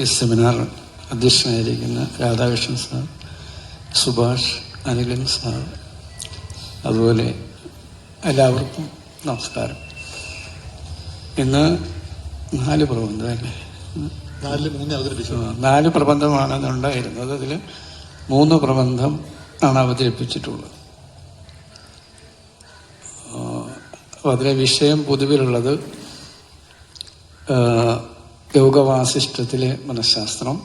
ഈ സെമിനാർ അധ്യക്ഷനായിരിക്കുന്ന Radhakrishnan sir Subhash Anilan sir അതുപോലെ എല്ലാവർക്കും നമസ്കാരം. ഇന്ന് നാല് പ്രബന്ധം അല്ലേ? നാലിൽ മൂന്ന് അവതരിപ്പിച്ചു. നാല് പ്രബന്ധമാണ് ഉണ്ടായിരുന്നത്. അതിൽ മൂന്ന് പ്രബന്ധം ആണ് അവതരിപ്പിച്ചിട്ടുള്ളത്. അപ്പോൾ അതിലെ വിഷയം പൊതുവിലുള്ളത് യോഗവാസിഷ്ടത്തിലെ മനഃശാസ്ത്രം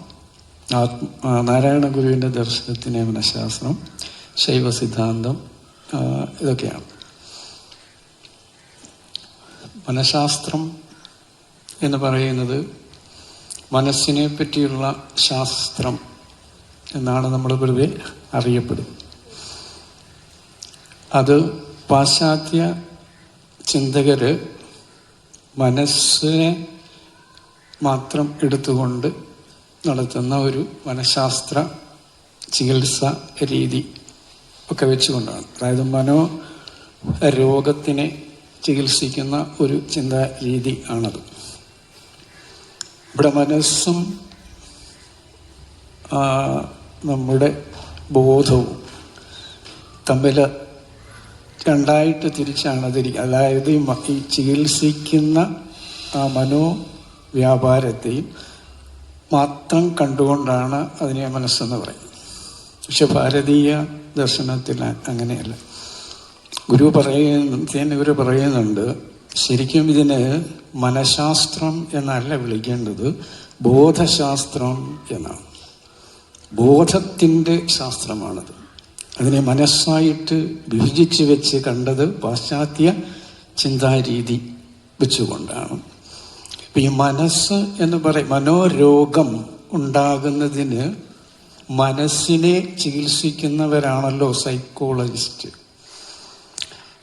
നാരായണ ഗുരുവിന്റെ ദർശനത്തിലെ മനഃശാസ്ത്രം ശൈവ സിദ്ധാന്തം ഇതൊക്കെയാണ്. മനഃശാസ്ത്രം എന്ന് പറയുന്നത് മനസ്സിനെ പറ്റിയുള്ള ശാസ്ത്രം എന്നാണ് നമ്മൾ പൊതുവെ അറിയപ്പെടുന്നത്. അത് പാശ്ചാത്യ ചിന്തകര് മനസ്സിനെ മാത്രം എടുത്തുകൊണ്ട് നടത്തുന്ന ഒരു മനഃശാസ്ത്ര ചികിത്സ രീതി ഒക്കെ വെച്ചുകൊണ്ടാണ്. അതായത് മനോ രോഗത്തിനെ ചികിത്സിക്കുന്ന ഒരു ചിന്താ രീതി ആണത്. ഇവിടെ മനസ്സും നമ്മുടെ ബോധവും തമ്മിൽ രണ്ടായിട്ട് തിരിച്ചാണ്. അതിരിക്കുക അതായത് ഈ ചികിത്സിക്കുന്ന ആ മനോവ്യാപാരത്തെയും മാത്രം കണ്ടുകൊണ്ടാണ് അതിനെ മനസ്സെന്ന് പറയുന്നത്. പക്ഷെ ഭാരതീയ ദർശനത്തിൽ അങ്ങനെയല്ല. ഗുരു പറയുന്ന ഗുരു പറയുന്നുണ്ട് ശരിക്കും ഇതിന് മനഃശാസ്ത്രം എന്നല്ല വിളിക്കേണ്ടത് ബോധശാസ്ത്രം എന്നാണ്. ബോധത്തിന്റെ ശാസ്ത്രമാണത്. അതിനെ മനസ്സായിട്ട് വിഭജിച്ച് വെച്ച് കണ്ടത് പാശ്ചാത്യ ചിന്താരീതി വെച്ചുകൊണ്ടാണ്. ഇപ്പം ഈ മനസ്സ് എന്ന് പറയും മനോരോഗം ഉണ്ടാകുന്നതിന് മനസ്സിനെ ചികിത്സിക്കുന്നവരാണല്ലോ സൈക്കോളജിസ്റ്റ്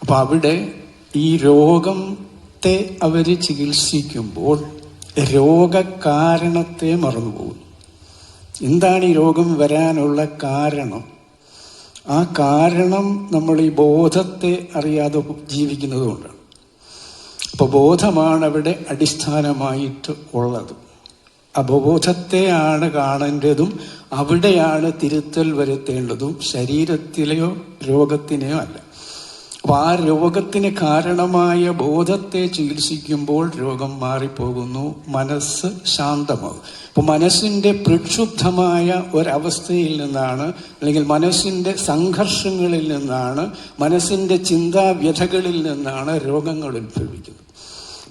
അപ്പൊ അവിടെ ഈ രോഗത്തെ അവർ ചികിത്സിക്കുമ്പോൾ രോഗകാരണത്തെ മറന്നുപോകും എന്താണ് ഈ രോഗം വരാനുള്ള കാരണം? ആ കാരണം നമ്മൾ ഈ ബോധത്തെ അറിയാതെ ജീവിക്കുന്നത് കൊണ്ടാണ് ബോധമാണ് അവിടെ അടിസ്ഥാനമായിട്ട് ഉള്ളത്. അബോധത്തെയാണ് കാണേണ്ടതും അവിടെയാണ് തിരുത്തൽ വരുത്തേണ്ടതും ശരീരത്തിലെയോ രോഗത്തിനെയോ അല്ല. അപ്പോൾ ആ രോഗത്തിന് കാരണമായ ബോധത്തെ ചികിത്സിക്കുമ്പോൾ രോഗം മാറിപ്പോകുന്നു മനസ്സ് ശാന്തമാകും. അപ്പോൾ മനസ്സിന്റെ പ്രക്ഷുബ്ധമായ ഒരവസ്ഥയിൽ നിന്നാണ് അല്ലെങ്കിൽ മനസ്സിന്റെ സംഘർഷങ്ങളിൽ നിന്നാണ് മനസ്സിന്റെ ചിന്താവ്യഥകളിൽ നിന്നാണ് രോഗങ്ങൾ ഉത്ഭവിക്കുന്നത്.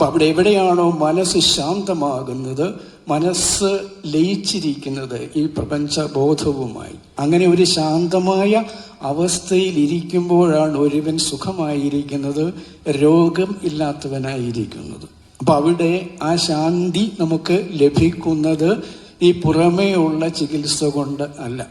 അപ്പം അവിടെ എവിടെയാണോ മനസ്സ് ശാന്തമാകുന്നത് മനസ്സ് ലയിച്ചിരിക്കുന്നത് ഈ പ്രപഞ്ച ബോധവുമായി അങ്ങനെ ഒരു ശാന്തമായ അവസ്ഥയിൽ ഇരിക്കുമ്പോഴാണ് ഒരുവൻ സുഖമായിരിക്കുന്നത് രോഗം ഇല്ലാത്തവനായിരിക്കുന്നത്. അപ്പം അവിടെ ആ ശാന്തി നമുക്ക് ലഭിക്കുന്നത് ഈ പുറമേ ഉള്ള ചികിത്സ കൊണ്ട് അല്ല.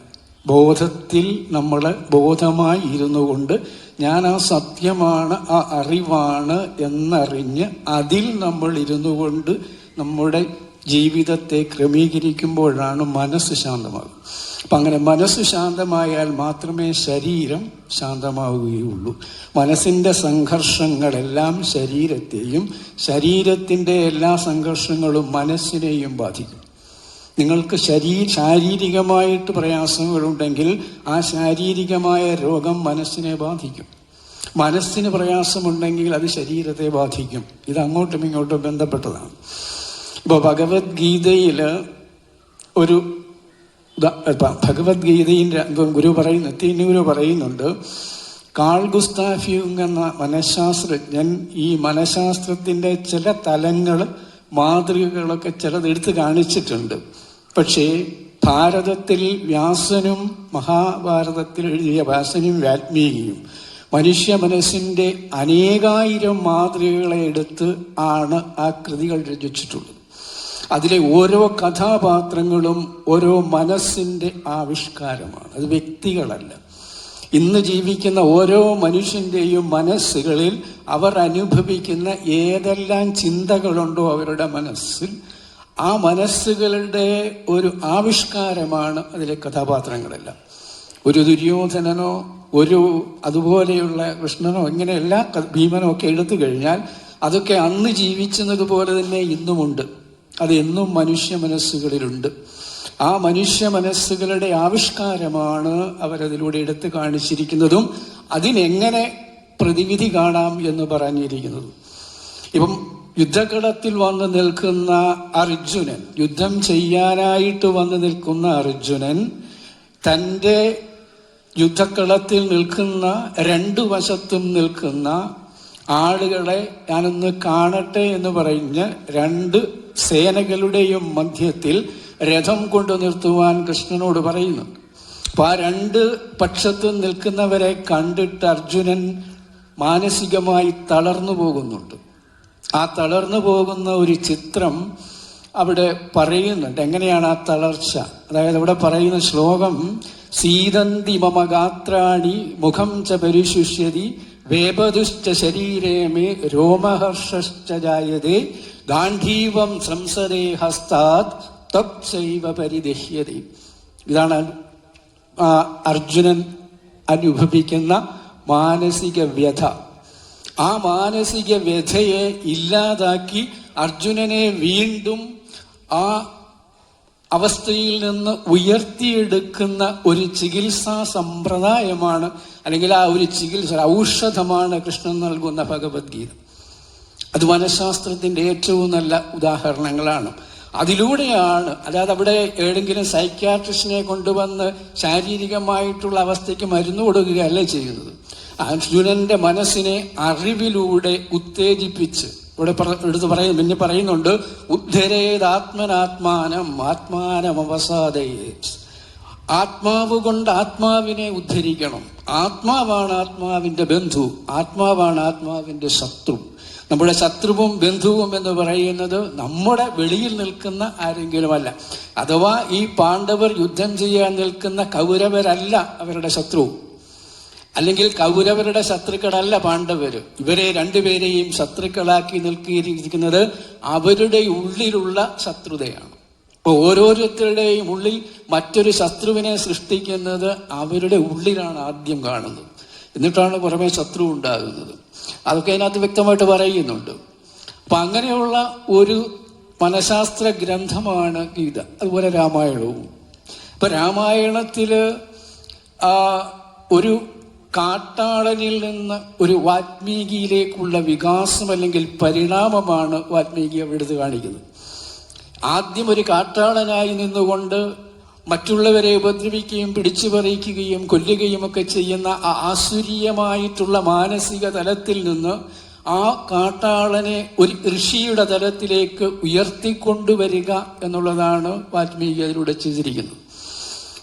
ബോധത്തിൽ നമ്മൾ ബോധമായി ഇരുന്നു കൊണ്ട് ഞാൻ ആ സത്യമാണ് ആ അറിവാണ് എന്നറിഞ്ഞ് അതിൽ നമ്മൾ ഇരുന്നു കൊണ്ട് നമ്മുടെ ജീവിതത്തെ ക്രമീകരിക്കുമ്പോഴാണ് മനസ്സ് ശാന്തമാകുന്നത് അപ്പം അങ്ങനെ മനസ്സ് ശാന്തമായാൽ മാത്രമേ ശരീരം ശാന്തമാവുകയുള്ളൂ. മനസ്സിന്റെ സംഘർഷങ്ങളെല്ലാം ശരീരത്തെയും ശരീരത്തിന്റെ എല്ലാ സംഘർഷങ്ങളും മനസ്സിനെയും ബാധിക്കും. നിങ്ങൾക്ക് ശരീ ശാരീരികമായിട്ട് പ്രയാസങ്ങളുണ്ടെങ്കിൽ ആ ശാരീരികമായ രോഗം മനസ്സിനെ ബാധിക്കും. മനസ്സിന് പ്രയാസമുണ്ടെങ്കിൽ അത് ശരീരത്തെ ബാധിക്കും. ഇത് അങ്ങോട്ടും ഇങ്ങോട്ടും ബന്ധപ്പെട്ടതാണ്. ഇപ്പോൾ ഭഗവത്ഗീതയിൽ ഒരു ഭഗവത്ഗീതയിന്റെ ഗുരു പറയുന്നു തിന്നൂര് പറയുന്നുണ്ട് കാൾ ഗുസ്താഫ്യൂങ് എന്ന മനഃശാസ്ത്രജ്ഞൻ ഈ മനഃശാസ്ത്രത്തിന്റെ ചില തലങ്ങൾ മാതൃകകളൊക്കെ ചിലത് കാണിച്ചിട്ടുണ്ട്. പക്ഷേ ഭാരതത്തിൽ വ്യാസനും മഹാഭാരതത്തിൽ എഴുതിയ വ്യാസനും വാത്മീകിയും മനുഷ്യ മനസ്സിന്റെ അനേകായിരം മാതൃകകളെ എടുത്ത് ആണ് ആ കൃതികൾ രചിച്ചിട്ടുള്ളത്. അതിലെ ഓരോ കഥാപാത്രങ്ങളും ഓരോ മനസ്സിന്റെ ആവിഷ്കാരമാണ്. അത് വ്യക്തികളല്ല. ഇന്ന് ജീവിക്കുന്ന ഓരോ മനുഷ്യന്റെയും മനസ്സുകളിൽ അവർ അനുഭവിക്കുന്ന ഏതെല്ലാം ചിന്തകളുണ്ടോ അവരുടെ മനസ്സിൽ ആ മനസ്സുകളുടെ ഒരു ആവിഷ്കാരമാണ് അതിലെ കഥാപാത്രങ്ങളെല്ലാം. ഒരു ദുര്യോധനനോ ഒരു അതുപോലെയുള്ള കൃഷ്ണനോ ഇങ്ങനെ എല്ലാ ഭീമനോ ഒക്കെ എടുത്തു കഴിഞ്ഞാൽ അതൊക്കെ അന്ന് ജീവിച്ചതുപോലെ തന്നെ ഇന്നുമുണ്ട്. അത് എന്നും മനുഷ്യ മനസ്സുകളിലുണ്ട്. ആ മനുഷ്യ മനസ്സുകളുടെ ആവിഷ്കാരമാണ് അവരതിലൂടെ എടുത്തു കാണിച്ചിരിക്കുന്നതും അതിനെങ്ങനെ പ്രതിവിധി കാണാം എന്ന് പറഞ്ഞിരിക്കുന്നതും. ഇപ്പം യുദ്ധകളത്തിൽ വന്ന് നിൽക്കുന്ന അർജുനൻ യുദ്ധം ചെയ്യാനായിട്ട് വന്ന് നിൽക്കുന്ന അർജുനൻ തന്റെ യുദ്ധക്കളത്തിൽ നിൽക്കുന്ന രണ്ടു വശത്തും നിൽക്കുന്ന ആളുകളെ ഞാനൊന്ന് കാണട്ടെ എന്ന് പറഞ്ഞ് രണ്ട് സേനകളുടെയും മധ്യത്തിൽ രഥം കൊണ്ടു നിർത്തുവാൻ കൃഷ്ണനോട് പറയുന്നു. അപ്പൊ ആ രണ്ട് പക്ഷത്തും നിൽക്കുന്നവരെ കണ്ടിട്ട് അർജുനൻ മാനസികമായി തളർന്നു പോകുന്നുണ്ട്. ആ തളർന്നു പോകുന്ന ഒരു ചിത്രം അവിടെ പറയുന്നുണ്ട്. എങ്ങനെയാണ് ആ തളർച്ച? അതായത് അവിടെ പറയുന്ന ശ്ലോകം സീതന്തി മമ ഗാത്രാണി മുഖം ച പരിശുഷ്യതി വേപതുശ്ച ശരീരേ മേ രോമഹർഷശ്ച ജായതേ ഗാന്ധീവം സംസരേ ഹസ്താത് തപ്സൈവ പരിദഹ്യതി. ഇതാണ് അർജുനൻ അനുഭവിക്കുന്ന മാനസിക വ്യഥ. ആ മാനസിക വ്യഥയെ ഇല്ലാതാക്കി അർജുനനെ വീണ്ടും ആ അവസ്ഥയിൽ നിന്ന് ഉയർത്തിയെടുക്കുന്ന ഒരു ചികിത്സാ സമ്പ്രദായമാണ് അല്ലെങ്കിൽ ആ ഒരു ചികിത്സ ഔഷധമാണ് കൃഷ്ണൻ നൽകുന്ന ഭഗവത്ഗീത. അത് മനഃശാസ്ത്രത്തിന്റെ ഏറ്റവും നല്ല ഉദാഹരണങ്ങളാണ്. അതിലൂടെയാണ് അതായത് അവിടെ ഏതെങ്കിലും സൈക്യാട്രിസ്റ്റിനെ കൊണ്ടുവന്ന് ശാരീരികമായിട്ടുള്ള അവസ്ഥയ്ക്ക് മരുന്ന് കൊടുക്കുകയല്ല ചെയ്യുന്നത്? അർജുനന്റെ മനസ്സിനെ അറിവിലൂടെ ഉത്തേജിപ്പിച്ച്. ഇവിടെ എടുത്ത് പറയുന്നു പിന്നെ പറയുന്നുണ്ട് ഉദ്ധരേതാത്മനാത്മാനം ആത്മാനം അവസാദയെ ആത്മാവ് കൊണ്ട് ആത്മാവിനെ ഉദ്ധരിക്കണം. ആത്മാവാണ് ആത്മാവിന്റെ ബന്ധു ആത്മാവാണ് ആത്മാവിന്റെ ശത്രു. നമ്മുടെ ശത്രുവും ബന്ധുവും എന്ന് പറയുന്നത് നമ്മുടെ വെളിയിൽ നിൽക്കുന്ന ആരെങ്കിലുമല്ല. അഥവാ ഈ പാണ്ഡവർ യുദ്ധം ചെയ്യാൻ നിൽക്കുന്ന കൗരവരല്ല അവരുടെ ശത്രു. അല്ലെങ്കിൽ കൗരവരുടെ ശത്രുക്കളല്ല പാണ്ഡവര്. ഇവരെ രണ്ടുപേരെയും ശത്രുക്കളാക്കി നിൽക്കിയിരിക്കുന്നത് അവരുടെ ഉള്ളിലുള്ള ശത്രുതയാണ്. അപ്പോൾ ഓരോരുത്തരുടെയും ഉള്ളിൽ മറ്റൊരു ശത്രുവിനെ സൃഷ്ടിക്കുന്നത് അവരുടെ ഉള്ളിലാണ് ആദ്യം കാണുന്നത്. എന്നിട്ടാണ് പുറമെ ശത്രു ഉണ്ടാകുന്നത്. അതൊക്കെ അതിനകത്ത് വ്യക്തമായിട്ട് പറയുന്നുണ്ട്. അപ്പൊ അങ്ങനെയുള്ള ഒരു മനഃശാസ്ത്ര ഗ്രന്ഥമാണ് ഗീത. അതുപോലെ രാമായണവും. ഇപ്പൊ രാമായണത്തിൽ ഒരു കാട്ടാളനിൽ നിന്ന് ഒരു വാത്മീകിയിലേക്കുള്ള വികാസം അല്ലെങ്കിൽ പരിണാമമാണ് വാത്മീകി അവിടെ എടുത്ത് കാണിക്കുന്നത്. ആദ്യം ഒരു കാട്ടാളനായി നിന്നുകൊണ്ട് മറ്റുള്ളവരെ ഉപദ്രവിക്കുകയും പിടിച്ചു പറിക്കുകയും കൊല്ലുകയും ഒക്കെ ചെയ്യുന്ന ആ ആസുരീയമായിട്ടുള്ള മാനസിക തലത്തിൽ നിന്ന് ആ കാട്ടാളനെ ഒരു ഋഷിയുടെ തലത്തിലേക്ക് ഉയർത്തിക്കൊണ്ടുവരിക എന്നുള്ളതാണ് വാത്മീകി അതിലൂടെ ചെയ്തിരിക്കുന്നത്.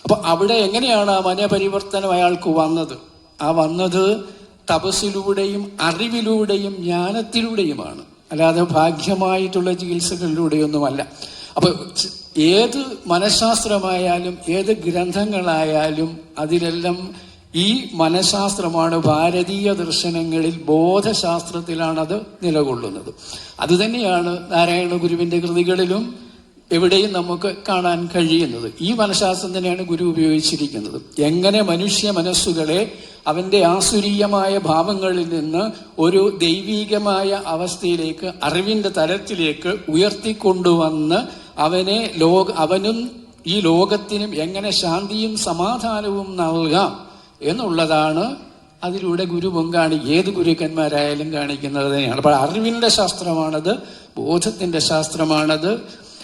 അപ്പൊ അവിടെ എങ്ങനെയാണ് ആ മനപരിവർത്തനം അയാൾക്ക് വന്നത്? ആ വന്നത് തപസ്സിലൂടെയും അറിവിലൂടെയും ജ്ഞാനത്തിലൂടെയുമാണ്. അല്ലാതെ ഭാഗ്യമായിട്ടുള്ള ചികിത്സകളിലൂടെയൊന്നുമല്ല. അപ്പൊ ച- ഏത് മനഃശാസ്ത്രമായാലും ഏത് ഗ്രന്ഥങ്ങളായാലും അതിലെല്ലാം ഈ മനഃശാസ്ത്രമാണ് ഭാരതീയ ദർശനങ്ങളിൽ ബോധശാസ്ത്രത്തിലാണത് നിലകൊള്ളുന്നത്. അതുതന്നെയാണ് നാരായണ ഗുരുവിന്റെ കൃതികളിലും എവിടെയും നമുക്ക് കാണാൻ കഴിയുന്നത്. ഈ മനഃശാസ്ത്രം തന്നെയാണ് ഗുരു ഉപയോഗിച്ചിരിക്കുന്നത്. എങ്ങനെ മനുഷ്യ മനസ്സുകളെ അവന്റെ ആസുരീയമായ ഭാവങ്ങളിൽ നിന്ന് ഒരു ദൈവീകമായ അവസ്ഥയിലേക്ക് അറിവിന്റെ തലത്തിലേക്ക് ഉയർത്തിക്കൊണ്ടുവന്ന് അവനെ ലോക അവനും ഈ ലോകത്തിനും എങ്ങനെ ശാന്തിയും സമാധാനവും നൽകാം എന്നുള്ളതാണ് അതിലൂടെ ഗുരു കാണി ഏത് ഗുരുക്കന്മാരായാലും കാണിക്കുന്നത് തന്നെയാണ്. അപ്പോൾ അറിവിന്റെ ശാസ്ത്രമാണത് ബോധത്തിന്റെ ശാസ്ത്രമാണത്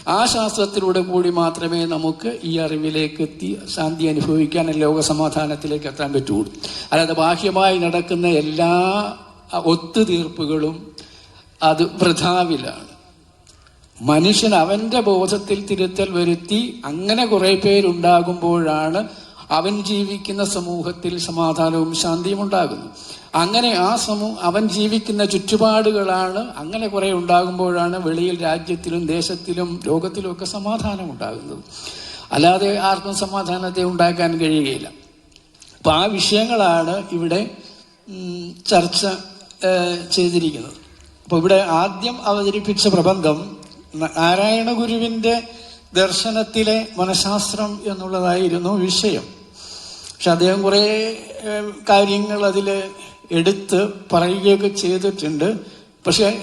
ആ ശാസ്ത്രത്തിലൂടെ കൂടി മാത്രമേ നമുക്ക് ഈ അറിവിലേക്ക് എത്തി ശാന്തി അനുഭവിക്കാൻ ലോക സമാധാനത്തിലേക്ക് എത്താൻ പറ്റുള്ളൂ അല്ലാതെ ബാഹ്യമായി നടക്കുന്ന എല്ലാ ഒത്തുതീർപ്പുകളും അത് വൃഥാവിലാണ്. മനുഷ്യൻ അവന്റെ ബോധത്തിൽ തിരുത്തൽ വരുത്തി അങ്ങനെ കുറെ പേരുണ്ടാകുമ്പോഴാണ് അവൻ ജീവിക്കുന്ന സമൂഹത്തിൽ സമാധാനവും ശാന്തിയും ഉണ്ടാകുന്നു. അങ്ങനെ ആ സമൂഹ അവൻ ജീവിക്കുന്ന ചുറ്റുപാടുകളാണ് അങ്ങനെ കുറെ ഉണ്ടാകുമ്പോഴാണ് വെളിയിൽ രാജ്യത്തിലും ദേശത്തിലും ലോകത്തിലും ഒക്കെ സമാധാനം ഉണ്ടാകുന്നത്. അല്ലാതെ ആർക്കും സമാധാനത്തെ ഉണ്ടാക്കാൻ കഴിയുകയില്ല. അപ്പൊ ആ വിഷയങ്ങളാണ് ഇവിടെ ചർച്ച ചെയ്തിരിക്കുന്നത്. അപ്പൊ ഇവിടെ ആദ്യം അവതരിപ്പിച്ച പ്രബന്ധം നാരായണ ഗുരുവിന്റെ ദർശനത്തിലെ മനഃശാസ്ത്രം എന്നുള്ളതായിരുന്നു വിഷയം. പക്ഷെ അദ്ദേഹം കുറേ കാര്യങ്ങൾ അതിൽ എടുത്ത് പറയുകയൊക്കെ ചെയ്തിട്ടുണ്ട്. പക്ഷെ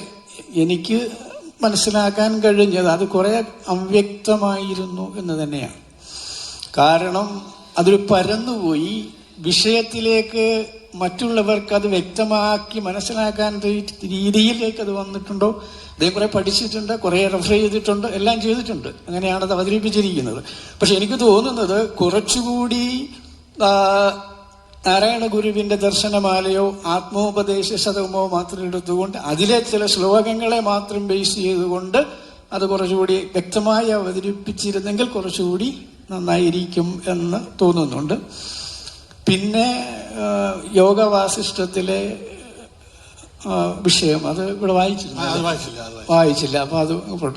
എനിക്ക് മനസ്സിലാക്കാൻ കഴിഞ്ഞത് അത് കുറെ അവ്യക്തമായിരുന്നു എന്ന് തന്നെയാണ്. കാരണം അതൊരു പരന്നുപോയി. വിഷയത്തിലേക്ക് മറ്റുള്ളവർക്ക് അത് വ്യക്തമാക്കി മനസ്സിലാക്കാൻ രീതിയിലേക്ക് അത് വന്നിട്ടുണ്ടോ? അദ്ദേഹം കുറേ പഠിച്ചിട്ടുണ്ട് കുറേ റെഫർ ചെയ്തിട്ടുണ്ട് എല്ലാം ചെയ്തിട്ടുണ്ട്. അങ്ങനെയാണ് അത് അവതരിപ്പിച്ചിരിക്കുന്നത്. പക്ഷെ എനിക്ക് തോന്നുന്നത് കുറച്ചുകൂടി നാരായണ ഗുരുവിന്റെ ദർശനമാലയോ ആത്മോപദേശ ശതകമോ മാത്രം എടുത്തുകൊണ്ട് അതിലെ ചില ശ്ലോകങ്ങളെ മാത്രം ബേസ് ചെയ്തുകൊണ്ട് അത് കുറച്ചുകൂടി വ്യക്തമായി അവതരിപ്പിച്ചിരുന്നെങ്കിൽ കുറച്ചുകൂടി നന്നായിരിക്കും എന്ന് തോന്നുന്നുണ്ട്. പിന്നെ യോഗ യോഗവാസിഷ്ടത്തിലെ വിഷയം അത് ഇവിടെ വായിച്ചില്ല. വായിച്ചില്ല. വായിച്ചില്ല. അപ്പൊ അത്.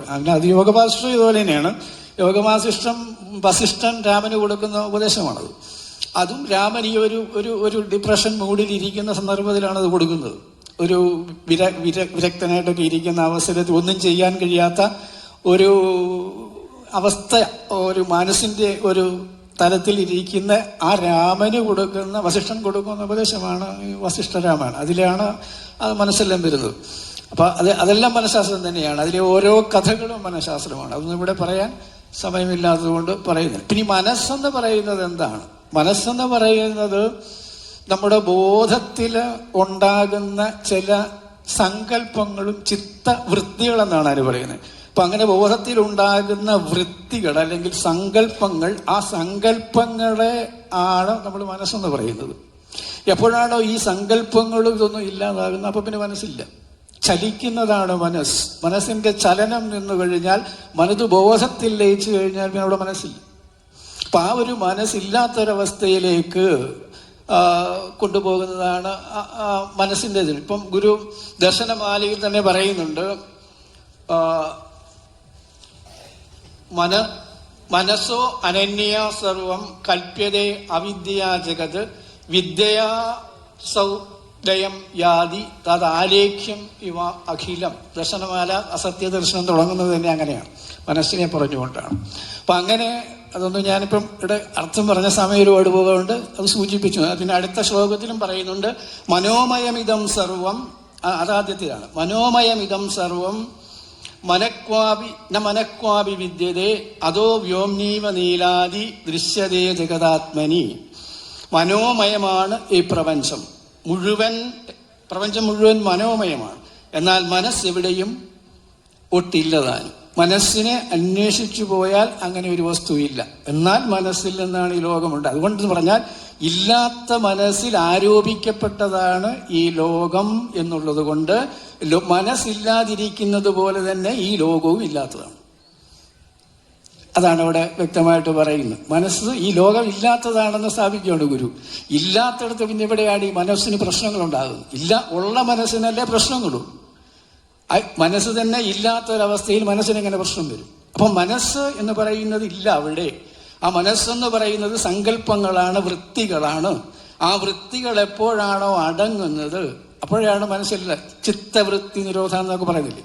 അങ്ങനെ അത് യോഗവാസിഷ്ടം ഇതുപോലെ തന്നെയാണ്. യോഗവാസിഷ്ടം വസിഷ്ഠൻ രാമന് കൊടുക്കുന്ന ഉപദേശമാണത്. അതും രാമൻ ഈ ഒരു ഒരു ഒരു ഡിപ്രഷൻ മൂഡിൽ ഇരിക്കുന്ന സന്ദർഭത്തിലാണ് അത് കൊടുക്കുന്നത്. ഒരു വിര വിര വിരക്തനായിട്ടൊക്കെ ഇരിക്കുന്ന അവസരത്തിൽ ഒന്നും ചെയ്യാൻ കഴിയാത്ത ഒരു അവസ്ഥ ഒരു മനസ്സിന്റെ ഒരു തലത്തിൽ ഇരിക്കുന്ന ആ രാമന് കൊടുക്കുന്ന വസിഷ്ഠൻ കൊടുക്കുന്ന ഉപദേശമാണ് ഈ വസിഷ്ഠ രാമായണം. അതിലാണ് അത് മനസ്സെല്ലാം വരുന്നത്. അപ്പോൾ അത് അതെല്ലാം മനഃശാസ്ത്രം തന്നെയാണ്. അതിലെ ഓരോ കഥകളും മനഃശാസ്ത്രമാണ്. അതൊന്നും ഇവിടെ പറയാൻ സമയമില്ലാത്തതുകൊണ്ട് പറയുന്നില്ല. പിന്നെ മനസ്സെന്ന് പറയുന്നത് എന്താണ്? മനസ്സെന്ന് പറയുന്നത് നമ്മുടെ ബോധത്തിൽ ഉണ്ടാകുന്ന ചില സങ്കല്പങ്ങളും ചിത്തവൃത്തികളെന്നാണ് അതിന് പറയുന്നത്. അപ്പൊ അങ്ങനെ ബോധത്തിൽ ഉണ്ടാകുന്ന വൃത്തികൾ അല്ലെങ്കിൽ സങ്കല്പങ്ങൾ ആ സങ്കല്പങ്ങളെ ആണ് നമ്മൾ മനസ്സെന്ന് പറയുന്നത്. എപ്പോഴാണോ ഈ സങ്കല്പങ്ങളും ഇതൊന്നും ഇല്ലാതാകുന്നത് അപ്പൊ പിന്നെ മനസ്സില്ല. ചലിക്കുന്നതാണ് മനസ്സ്. മനസ്സിന്റെ ചലനം നിന്നു കഴിഞ്ഞാൽ മനത് ബോധത്തിൽ ലയിച്ചു കഴിഞ്ഞാൽ പിന്നെ അവിടെ മനസ്സില്ല. അപ്പൊ ആ ഒരു മനസ്സില്ലാത്തൊരവസ്ഥയിലേക്ക് കൊണ്ടുപോകുന്നതാണ് മനസ്സിന്റെ ഇതിൽ ഇപ്പം ഗുരു ദർശനമാലയിൽ തന്നെ പറയുന്നുണ്ട് മന മനസ്സോ അനന്യ സർവം കൽപ്യതേ അവിദ്യാ ജഗത് വിദ്യയാ സൗദയം യാതി തദാലേഖ്യം ഇവ അഖിലം. ദർശനമാല അസത്യ ദർശനം തുടങ്ങുന്നത് തന്നെ അങ്ങനെയാണ്. മനസ്സിനെ പറഞ്ഞുകൊണ്ടാണ്. അപ്പൊ അങ്ങനെ അതൊന്നും ഞാനിപ്പം ഇവിടെ അർത്ഥം പറഞ്ഞ സമയം ഒരുപാട് പോകുന്നുണ്ട് അത് സൂചിപ്പിച്ചു. പിന്നെ അടുത്ത ശ്ലോകത്തിലും പറയുന്നുണ്ട് മനോമയമിതം സർവം അതാദ്യത്തിലാണ് മനോമയമിതം സർവം മനക്വാപി ന മനക്വാപി വിദ്യതേ അതോ വ്യോംനീവ നീലാദി ദൃശ്യതേ ജഗതാത്മനി മനോമയമാണ് ഈ പ്രപഞ്ചം. മുഴുവൻ പ്രപഞ്ചം മുഴുവൻ മനോമയമാണ്. എന്നാൽ മനസ്സെവിടെയും ഒട്ടില്ലതാനും. മനസ്സിനെ അന്വേഷിച്ചു പോയാൽ അങ്ങനെ ഒരു വസ്തുവില്ല. എന്നാൽ മനസ്സിൽ നിന്നാണ് ഈ ലോകമുണ്ട്. അതുകൊണ്ട് പറഞ്ഞാൽ ഇല്ലാത്ത മനസ്സിൽ ആരോപിക്കപ്പെട്ടതാണ് ഈ ലോകം എന്നുള്ളത് കൊണ്ട് മനസ്സില്ലാതിരിക്കുന്നത് പോലെ തന്നെ ഈ ലോകവും ഇല്ലാത്തതാണ്. അതാണ് അവിടെ വ്യക്തമായിട്ട് പറയുന്നത്. മനസ്സ് ഈ ലോകം ഇല്ലാത്തതാണെന്ന് സ്ഥാപിക്കുകയാണ് ഗുരു. ഇല്ലാത്തടത്ത് പിന്നെ എവിടെയാണ് ഈ മനസ്സിന് പ്രശ്നങ്ങളുണ്ടാകുന്നത്? ഇല്ല ഉള്ള മനസ്സിനല്ലേ പ്രശ്നങ്ങളുള്ളൂ. മനസ്സ് തന്നെ ഇല്ലാത്തൊരവസ്ഥയിൽ മനസ്സിന് എങ്ങനെ പ്രശ്നം വരും? അപ്പം മനസ്സ് എന്ന് പറയുന്നത് ഇല്ല അവിടെ. ആ മനസ്സെന്ന് പറയുന്നത് സങ്കല്പങ്ങളാണ് വൃത്തികളാണ്. ആ വൃത്തികൾ എപ്പോഴാണോ അടങ്ങുന്നത് അപ്പോഴാണ് മനസ്സില്ല ചിത്തവൃത്തി നിരോധം എന്നൊക്കെ പറയുന്നില്ലേ?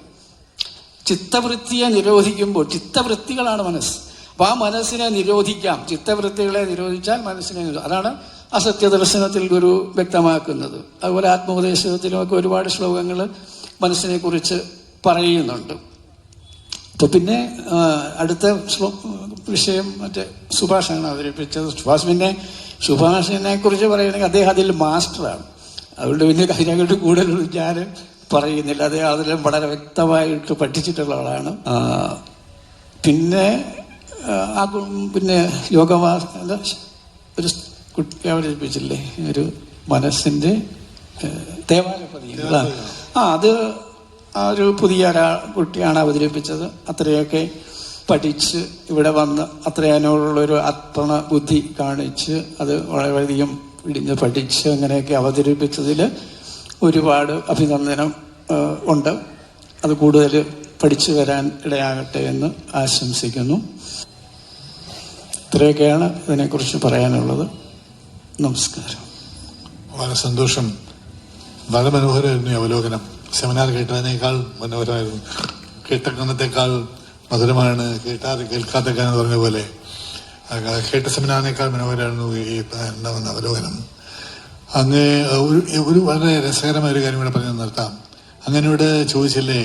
ചിത്തവൃത്തിയെ നിരോധിക്കുമ്പോൾ ചിത്തവൃത്തികളാണ് മനസ്സ്. അപ്പൊ ആ മനസ്സിനെ നിരോധിക്കാം. ചിത്തവൃത്തികളെ നിരോധിച്ചാൽ മനസ്സിനെ അതാണ് അസത്യദർശനത്തിൽ ഗുരു വ്യക്തമാക്കുന്നത്. അതുപോലെ ആത്മോപദേശത്തിലുമൊക്കെ ഒരുപാട് ശ്ലോകങ്ങൾ മനസ്സിനെ കുറിച്ച് പറയുന്നുണ്ട്. അപ്പൊ പിന്നെ അടുത്ത വിഷയം മറ്റേ സുഭാഷാണ് അവതരിപ്പിച്ചത്. സുഭാഷ് പിന്നെ സുഭാഷിനെ കുറിച്ച് പറയുകയാണെങ്കിൽ അദ്ദേഹം അതിൽ മാസ്റ്ററാണ്. അതുകൊണ്ട് പിന്നെ കാര്യങ്ങളുടെ കൂടുതൽ ഞാൻ പറയുന്നില്ല. അദ്ദേഹം അതിലും വളരെ വ്യക്തമായിട്ട് പഠിച്ചിട്ടുള്ള ആളാണ്. പിന്നെ ആ, പിന്നെ യോഗവാസ ഒരു കുട്ടി അവതരിപ്പിച്ചില്ലേ? ഒരു മനസ്സിന്റെ ദേവാലയപതി ആ അത് ഒരു പുതിയ ഒരാ കുട്ടിയാണ് അവതരിപ്പിച്ചത്. അത്രയൊക്കെ പഠിച്ച് ഇവിടെ വന്ന് അത്രയതിനോടുള്ളൊരു അർപ്പണ ബുദ്ധി കാണിച്ച് അത് വളരെയധികം ഇടിഞ്ഞ് പഠിച്ച് അങ്ങനെയൊക്കെ അവതരിപ്പിച്ചതിൽ ഒരുപാട് അഭിനന്ദനം ഉണ്ട്. അത് കൂടുതൽ പഠിച്ചു വരാൻ ഇടയാകട്ടെ എന്ന് ആശംസിക്കുന്നു. ഇത്രയൊക്കെയാണ് ഇതിനെക്കുറിച്ച് പറയാനുള്ളത്. നമസ്കാരം. വളരെ സന്തോഷം. വളരെ മനോഹരമായിരുന്നു ഈ അവലോകനം. സെമിനാർ കേട്ടതിനേക്കാൾ മനോഹരമായിരുന്നു. കേട്ടക്കുന്നത്തേക്കാൾ മധുരമാണ്. കേട്ടാർ കേൾക്കാത്ത ഗാനം പറഞ്ഞ പോലെ. കേട്ട സെമിനാറിനേക്കാൾ മനോഹരമായിരുന്നു ഈ ഉണ്ടാവുന്ന അവലോകനം. അങ്ങ് ഒരു ഒരു വളരെ രസകരമായ ഒരു കാര്യം കൂടെ പറഞ്ഞു നിർത്താം. അങ്ങനോട് ചോദിച്ചില്ലേ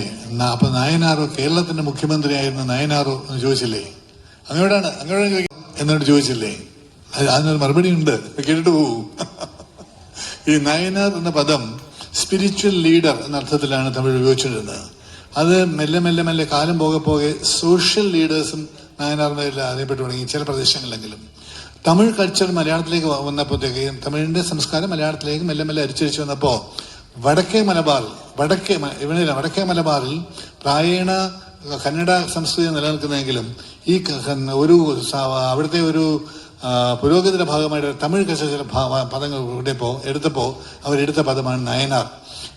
അപ്പം നായനാറോ കേരളത്തിന്റെ മുഖ്യമന്ത്രിയായിരുന്ന നായനാറോ എന്ന് ചോദിച്ചില്ലേ? അങ്ങോട്ടാണ് അങ്ങോട്ട് ചോദിക്കും എന്നോട് ചോദിച്ചില്ലേ? അത് അതിനൊരു മറുപടി ഉണ്ട്. കേട്ടിട്ട് പോകൂ. ഈ നയനാർ എന്ന പദം സ്പിരിച്വൽ ലീഡർ എന്ന അർത്ഥത്തിലാണ് തമിഴ് ഉപയോഗിച്ചിരുന്നത്. അത് മെല്ലെ മെല്ലെ മെല്ലെ കാലം പോകെ പോകെ സോഷ്യൽ ലീഡേഴ്സും നായനാറിന്റെ പേരിൽ അറിയപ്പെട്ടു തുടങ്ങി ചില പ്രദേശങ്ങളിലെങ്കിലും. തമിഴ് കൾച്ചർ മലയാളത്തിലേക്ക് വന്നപ്പോഴത്തേക്കും തമിഴിന്റെ സംസ്കാരം മലയാളത്തിലേക്ക് മെല്ലെ മെല്ലെ അരിച്ചരിച്ചു വന്നപ്പോൾ വടക്കേ മലബാർ വടക്കേ മ- വടക്കേ മലബാറിൽ പ്രായണ കന്നഡ സംസ്കൃതി നിലനിൽക്കുന്നെങ്കിലും ഈ ഒരു അവിടുത്തെ ഒരു പുരോഗതിയുടെ ഭാഗമായിട്ട് തമിഴ് കച്ച ചില ഭാ- പദങ്ങൾ ഇവിടെപ്പോ എടുത്തപ്പോ അവരെടുത്ത പദമാണ് നയനാർ.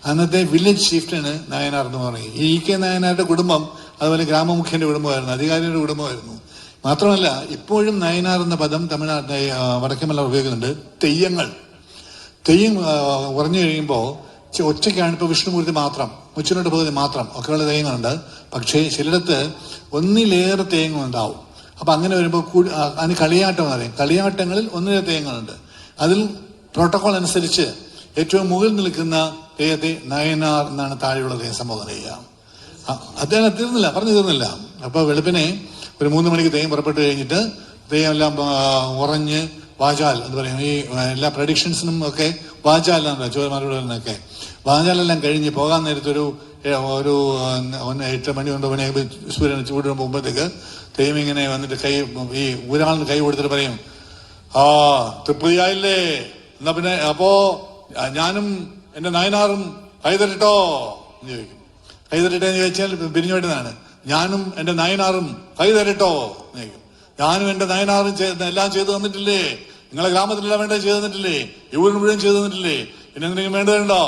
അന്നത്തെ വില്ലേജ് ചീഫ്റ്റാണ് നയനാർ എന്ന് പറയും ഈ കെ നയനാരുടെ കുടുംബം അതുപോലെ ഗ്രാമമുഖ്യന്റെ കുടുംബമായിരുന്നു അധികാരിയുടെ കുടുംബമായിരുന്നു. മാത്രമല്ല ഇപ്പോഴും നയനാർ എന്ന പദം തമിഴ്നാട്ടിലെ ആ, വടക്കേ മലബാർ ഉപയോഗിക്കുന്നുണ്ട് തെയ്യങ്ങൾ. തെയ്യം കുറഞ്ഞു കഴിയുമ്പോൾ ഒറ്റയ്ക്കാണ് ഇപ്പോൾ വിഷ്ണുമൂർത്തി മാത്രം മുച്ചിനോട്ട് പോകുന്നത് മാത്രം ഒക്കെയുള്ള തെയ്യങ്ങളുണ്ട്. പക്ഷേ ചിലയിടത്ത് ഒന്നിലേറെ തെയ്യങ്ങൾ ഉണ്ടാവും അപ്പൊ അങ്ങനെ വരുമ്പോൾ കൂടി- അതിന് കളിയാട്ടം പറയും. കളിയാട്ടങ്ങളിൽ ഒന്നിലെ തെയ്യങ്ങളുണ്ട് അതിൽ പ്രോട്ടോകോൾ അനുസരിച്ച് ഏറ്റവും മുകളിൽ നിൽക്കുന്ന തെയ്യത്തെ നയനാർ എന്നാണ് താഴെയുള്ള തെയ്യം സംബോധന ചെയ്യുക. ആ, അദ്ദേഹം തീർന്നില്ല പറഞ്ഞു തീർന്നില്ല. അപ്പോൾ വെളുപ്പിനെ ഒരു മൂന്ന് മണിക്ക് തെയ്യം പുറപ്പെട്ട് കഴിഞ്ഞിട്ട് തെയ്യം എല്ലാം ഉറഞ്ഞ് വാചാൽ എന്ന് പറയും. ഈ എല്ലാ പ്രഡിക്ഷൻസിനും ഒക്കെ വാചാൽ എന്നാണ് ചോരമാരോട് ഒക്കെ വാചാലെല്ലാം കഴിഞ്ഞ് പോകാൻ നേരത്തൊരു ഒരു ഒന്ന് എട്ട് മണി ഒൻപത് മണിയാകുമ്പോൾ സൂര്യൻ ചൂടിന് മുമ്പത്തേക്ക് ഇങ്ങനെ വന്നിട്ട് കൈ ഈ ഊരാളിന് കൈ കൊടുത്തിട്ട് പറയും ആ തൃപ്തിയായില്ലേ? എന്നാ പിന്നെ അപ്പോ ഞാനും എന്റെ നായനാറും കൈതരട്ടോ എന്ന് ചോദിക്കും. കൈതരട്ടെ എന്ന് ചോദിച്ചാൽ പിരിഞ്ഞു വേണ്ടതാണ് ഞാനും എന്റെ നായനാറും കൈതരട്ടോ എന്ന് ചോദിക്കും. ഞാനും എന്റെ നായനാറും എല്ലാം ചെയ്തു തന്നിട്ടില്ലേ? നിങ്ങളെ ഗ്രാമത്തിലെല്ലാം വേണ്ടത് ചെയ്തു തന്നിട്ടില്ലേ? ഇവരും മുഴുവൻ ചെയ്തു തന്നിട്ടില്ലേ? പിന്നെ എന്തെങ്കിലും വേണ്ടതുണ്ടോ?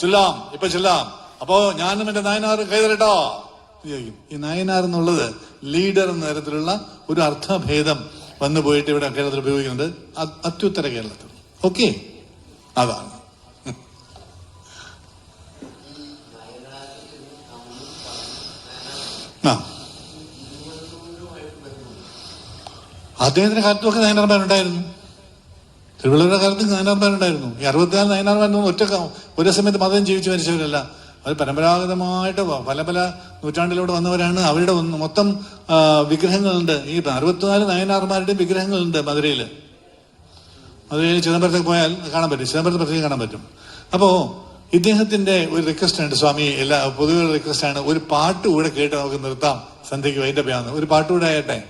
ചെല്ലാം ഇപ്പൊ ചെല്ലാം. അപ്പോ ഞാനും എന്റെ നായനാറും കൈതരട്ടോ ചോദിക്കും. ഈ നയനാർ എന്നുള്ളത് ലീഡർ എന്ന തരത്തിലുള്ള ഒരു അർത്ഥഭേദം വന്നു പോയിട്ട് ഇവിടെ കേരളത്തിൽ ഉപയോഗിക്കുന്നത് അത് അത്യുത്തര കേരളത്തിൽ. ഓക്കെ? അതാണ്. ആ. അദ്ദേഹത്തിന്റെ കാലത്തൊക്കെ നയനാർമാരുണ്ടായിരുന്നു തിരുവള്ളൂരുടെ കാലത്ത് നയനാർമാരുണ്ടായിരുന്നു ഈ അറുപത്തിനാല് നയനാർമാരൊന്നും ഒറ്റ ഒരേ സമയത്ത് മതം ജീവിച്ചു മരിച്ചവരല്ല അത് പരമ്പരാഗതമായിട്ട് പല പല നൂറ്റാണ്ടിലൂടെ വന്നവരാണ്. അവരുടെ മൊത്തം വിഗ്രഹങ്ങളുണ്ട്. ഈ അറുപത്തിനാല് നയനാർമാരുടെയും വിഗ്രഹങ്ങളുണ്ട് മധുരയിൽ മധുരയിൽ ചിദംബരത്തേക്ക് പോയാൽ കാണാൻ പറ്റും. ചിദംബരത്ത് പ്രത്യേകം കാണാൻ പറ്റും. അപ്പോൾ ഇദ്ദേഹത്തിന്റെ ഒരു റിക്വസ്റ്റ് ഉണ്ട് സ്വാമി. എല്ലാ പൊതുവെ റിക്വസ്റ്റ് ആണ്. ഒരു പാട്ട് കൂടെ കേട്ട് നമുക്ക് നിർത്താം. സന്ധ്യയ്ക്ക് വൈകിട്ട് ഒരു പാട്ട് കൂടെ ആയട്ടെ.